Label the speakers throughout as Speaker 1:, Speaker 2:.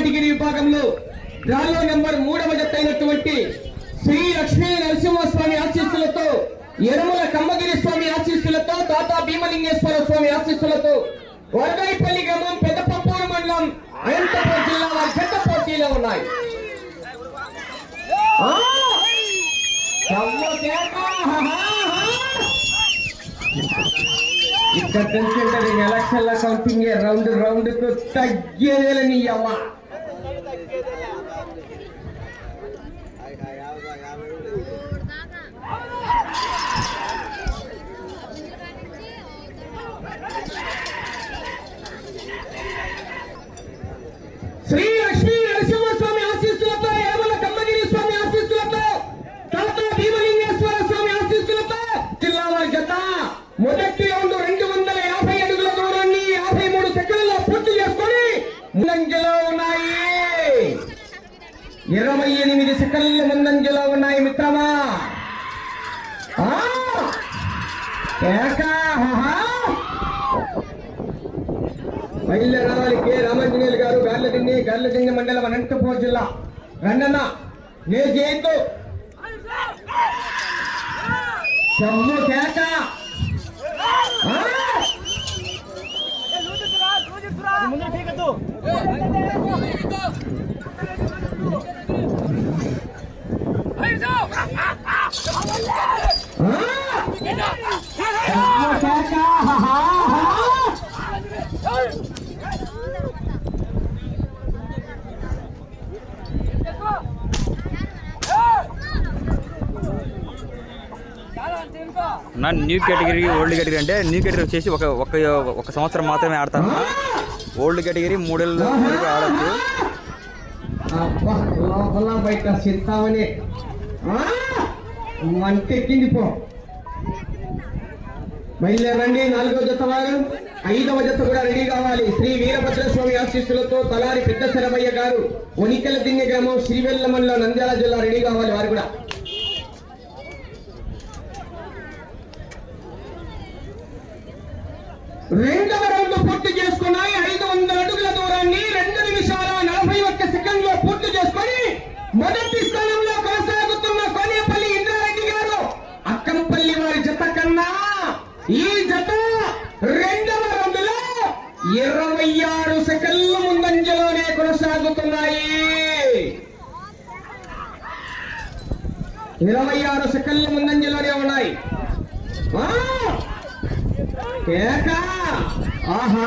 Speaker 1: Category విభాగంలో డ్రాలో number మూడవ జత అయినటువంటి శ్రీ లక్ష్మీ నరసింహస్వామి ఆశీస్సులతో ఎరుమల కమ్మగిరి స్వామి ఆశీస్సులతో తాతా భీమలింగేశ్వర స్వామి ఆశీస్సులతో వరదైపల్లి గ్రామం పెద్దపప్పూరు మండలం అనంతపురం జిల్లా వారి పెద్ద పోటీలో ఉన్నాయి. ఇక్కడ నుంచి ఎలక్షన్ల కౌంటింగ్ రౌండ్ రౌండ్కు తగ్గేదేలే నీ అవ్వ శ్రీ లక్ష్మీ నరసింహస్వామి ఆశీస్సులతో యమల కమ్మగిరి స్వామి ఆశీస్సులతో తాత భీమలింగేశ్వర స్వామి ఆశీస్సులతో జిల్లాల వారి జత మొదటి రౌండ్ రెండు వందల యాభై అడుగుల దూరాన్ని యాభై మూడు సెకండ్లో పూర్తి చేసుకొని ముందంజలో ఉన్నాయి. ఇరవై ఎనిమిది సెకండ్ల ముందంజలో ఉన్నాయి మిత్రమా. ఆ! ఏకా, మహిళ రావాలి కె రామాంజనేయులు గారు గార్లదిండి గార్లదిండి మండలం అనంతపురం జిల్లా. రండన్న నే జయంతు చమ్ము కేక ఆ! ఆ! చమ్ము కేక ఆహా, ఆహా!
Speaker 2: నా న్యూ కేటగిరీ ఓల్డ్ కేటగిరీ అంటే న్యూ కేటగిరీ వచ్చేసి ఒక ఒక ఒక సంవత్సరం మాత్రమే ఆడతాను. ఓల్డ్ కేటగిరీ మూడేళ్ళు వరకు ఆడచ్చు.
Speaker 1: అబ్బా లోపల బయట చింతామని మంటెక్కింది పో బయలుదేరండి. నాలుగో జత వారు. ఐదవ జత కూడా రెడీ కావాలి. శ్రీ వీరభద్రస్వామి ఆశీస్సులతో తలారి పెద్ద శరభయ్య గారు ఒనికల దిన్నె గ్రామం శ్రీవెల్లమల్లో నంద్యాల జిల్లా రెడీ కావాలి వారు కూడా. రెండవ రౌండ్ పూర్తి చేసుకున్నాయి. ఐదు వందల అడుగుల దూరాన్ని రెండు నిమిషాల నలభై ఒక్క సెకండ్లో పూర్తి చేసుకొని మొదటి స్థానంలో కొనసాగుతున్న కోనేపల్లి ఇంద్రారెడ్డి గారు. అక్కంపల్లి వారి జత కన్నా ఈ జత రెండవ రౌండ్లో ఇరవై ఆరు సెకండ్ల ముందంజలోనే కొనసాగుతున్నాయి. ఇరవై ఆరు సెకండ్ల ముందంజలోనే ఉన్నాయి. ఆహా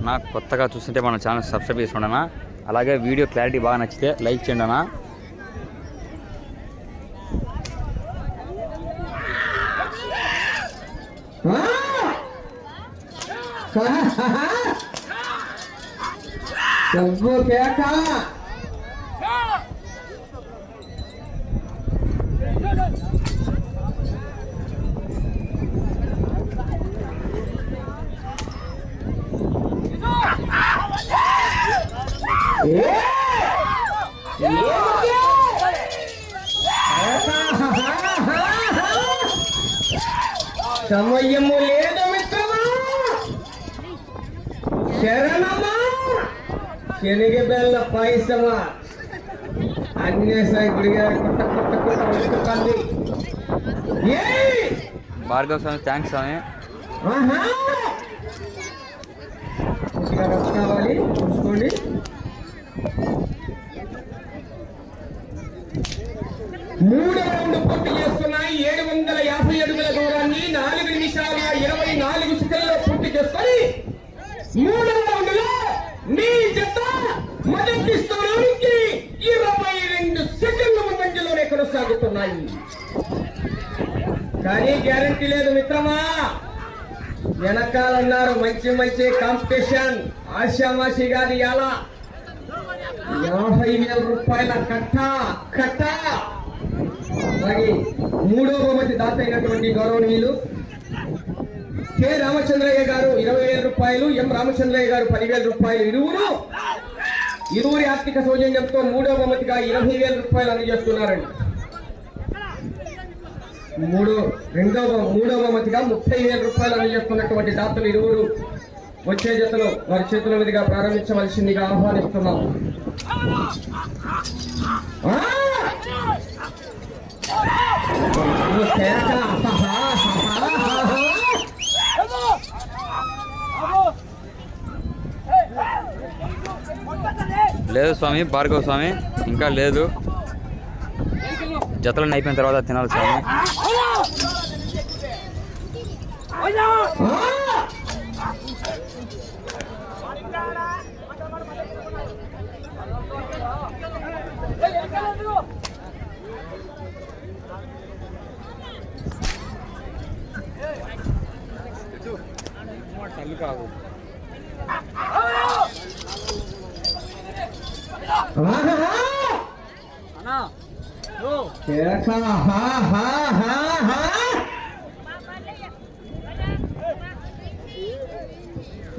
Speaker 2: నాకు కొత్తగా చూస్తుంటే మన ఛానల్ సబ్స్క్రైబ్ చేసుకోండి అన్న. అలాగే వీడియో క్లారిటీ బాగా నచ్చితే లైక్ చేయండి అన్న.
Speaker 1: ఆ! ఆహా! సమయము లేదు మిత్రమా శరణమా శనగ బెల్ల పాయసమా. అన్నేసాయి గుడిగారు కొట్ట కొట్ట కొట్ట!
Speaker 2: భార్గవ స్వామి థ్యాంక్స్ స్వామి.
Speaker 1: కావాలి చూసుకోండి. మూడో రౌండ్ పూర్తి చేస్తున్నాయి ఏడు వందల యాభై అడుగుల దూరాన్ని నాలుగు నిమిషాల ఇరవై నాలుగు సెకండ్లో పూర్తి చేసుకొని మూడవ రౌండ్లో మీ జత మొదటి స్థానానికి ఇరవై రెండు సెకండ్ల ముందంజలోనే కొనసాగుతున్నాయి. కానీ గ్యారంటీ లేదు మిత్రమా. వెనకాలన్నారు మంచి మంచి కాంపిటీషన్. ఆశామాషి గారి ఎలా యాభై వేల రూపాయల కట్ట కట్ట. అలాగే మూడో బహుమతి దాత అయినటువంటి గౌరవనీయులు కె రామచంద్రయ్య గారు ఇరవై వేల రూపాయలు ఎం రామచంద్రయ్య గారు పదివేల రూపాయలు. ఇరువురు ఇరువురి ఆర్థిక సౌజన్యంతో మూడో బహుమతిగా ఇరవై వేల రూపాయలు అందజేస్తున్నారండి. మూడో రెండవ మూడవ బహుమతిగా ముప్పై వేల రూపాయలు అందజేస్తున్నటువంటి దాతలు ఇరువురు వచ్చే జతలో వారి చేతుల మీదుగా ప్రారంభించవలసిందిగా ఆహ్వానిస్తున్నాం. ఆ!
Speaker 2: లేదు స్వామి భార్గవ స్వామి. ఇంకా లేదు. జతలను అయిపోయిన తర్వాత తినాలి స్వామి.
Speaker 1: ఆ!
Speaker 2: కాదు.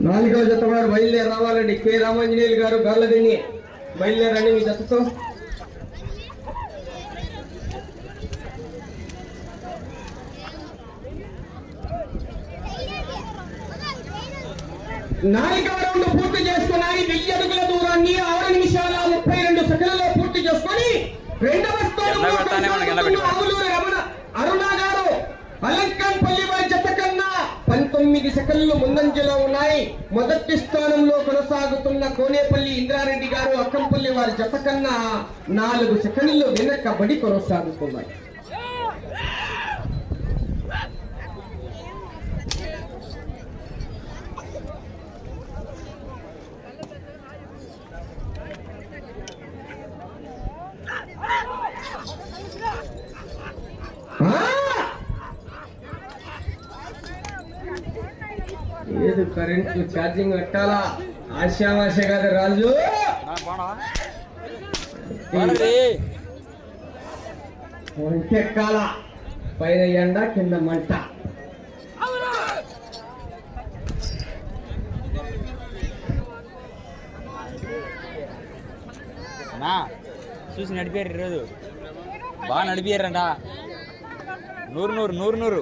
Speaker 1: నాలుగవ జత వారు బయలుదేరి రావాలండి. కె. రామాంజనేయులు గారు గార్లదిన్ని బయలుదేరండి మీ జతతో. నాలుగవ రౌండ్ పూర్తి చేసుకున్నాయి. వెయ్యి అడుగుల దూరాన్ని ఆరు నిమిషాల ముప్పై రెండు సెకండ్లలో పూర్తి చేసుకొని రెండవ స్థానంలో రమణ అరుణ గారు అలంకాన్పల్లి వారి జత కన్నా పంతొమ్మిది సెకండ్లు ముందంజలో ఉన్నాయి. మొదటి స్థానంలో కొనసాగుతున్న కోనేపల్లి ఇంద్రారెడ్డి గారు అక్కంపల్లి వారి జత కన్నా నాలుగు సెకండ్లు వెనకబడి కొనసాగుతున్నాయి ఏది కరెంట్ ఛార్జింగ్ పెట్టాలా ఆశామాష కాదు రాజు. ఎక్కాల పైన ఎండ కింద మంట.
Speaker 2: చూసి నడిపారు ఈరోజు. బాగా నడిపారంట నూరు నూరు నూరు నూరు.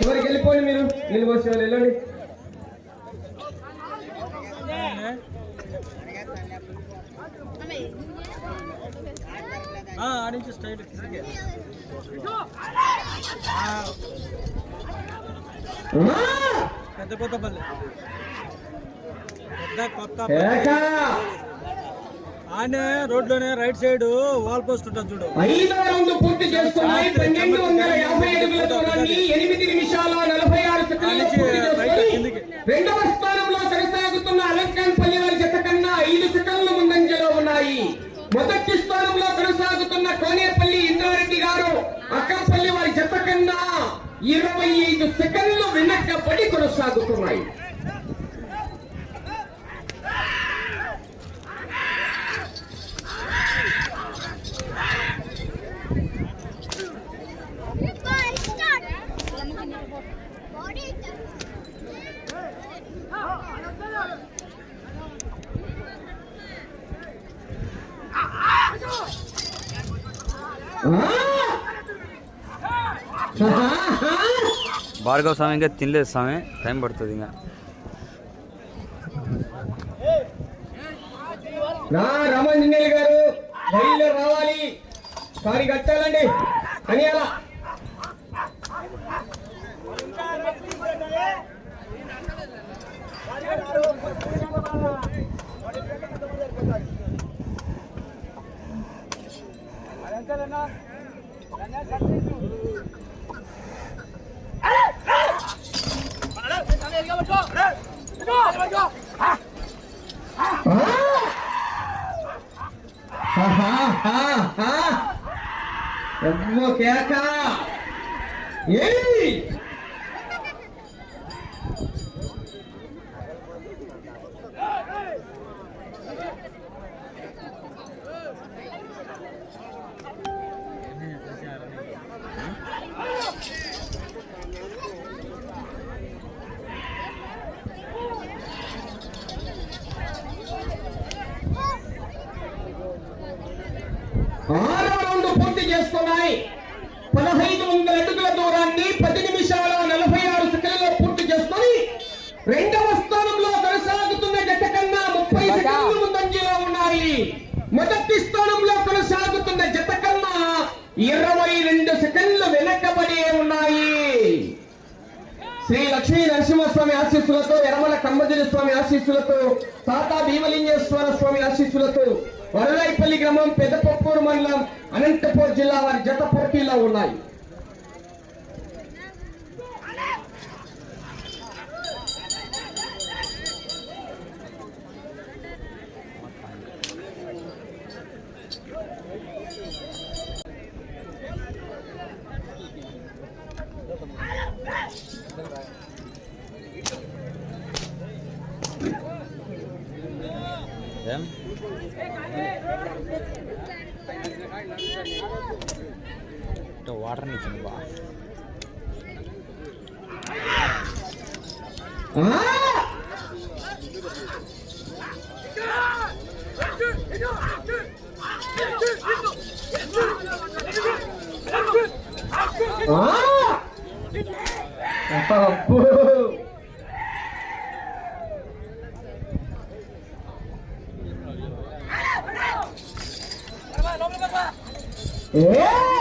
Speaker 1: చివరికి వెళ్ళిపోండి మీరు. నీళ్ళు పోసే వాళ్ళు వెళ్ళండి.
Speaker 3: ఆడించి స్ట్రైట్! పెద్ద కొత్తపల్లి పెద్ద కొత్త ఆనే రోడ్లోనే రైట్ సైడ్ వాల్ పోస్ట్ ఉంటుంది చూడు.
Speaker 1: ఐదో రౌండ్ పూర్తి చేస్తున్నాయి. పన్నెండు వందల యాభై అడుగుల దూరాన్ని ఎనిమిది నిమిషాల నలభై ఆరు సెకండ్లు రెండవ స్థానంలో కొనసాగుతున్న అలంకాన్పల్లి వారి జత కన్నా ఐదు సెకండ్ల ముందంజలో ఉన్నాయి. మొదటి స్థానంలో కొనసాగుతున్న కోనేపల్లి ఇంద్రారెడ్డి గారు అక్కంపల్లి వారి జత కన్నా ఇరవై ఐదు సెకండ్లు వెనక్కబడి కొనసాగుతున్నాయి.
Speaker 2: భార్గవ స్వామి ఇంకా తినలేదు స్వామి. టైం పడుతుంది ఇంకా.
Speaker 1: నా గారు రావాలి. సారీ కట్టాలండి. అని అలా ఎవ్వ కేక. ఏయ్ ఆరో రౌండ్ పూర్తి చేసుకున్నాయి పదహైదు వందల అడుగుల దూరాన్ని పది నిమిషాల నలభై ఆరు సెకండ్లలో పూర్తి చేసుకొని రెండవ స్థానంలో కొనసాగుతున్న జత కన్నా ముప్పై సెకండ్లు ముందంజలో ఉన్నాయి. మొదటి స్థానంలో కొనసాగుతున్న జత కన్నా ఇరవై రెండు సెకండ్లు వెనకబడి ఉన్నాయి. శ్రీ లక్ష్మీ నరసింహస్వామి ఆశీస్సులతో యరమల కమ్మజలి స్వామి ఆశీస్సులతో తాతా భీమలింగేశ్వర స్వామి ఆశీస్సులతో వరలాయిపల్లి గ్రామం పెద్దపప్పూరు మండలం అనంతపూర్ జిల్లా వారి జత పోటీలో ఉన్నాయి.
Speaker 2: ఇటు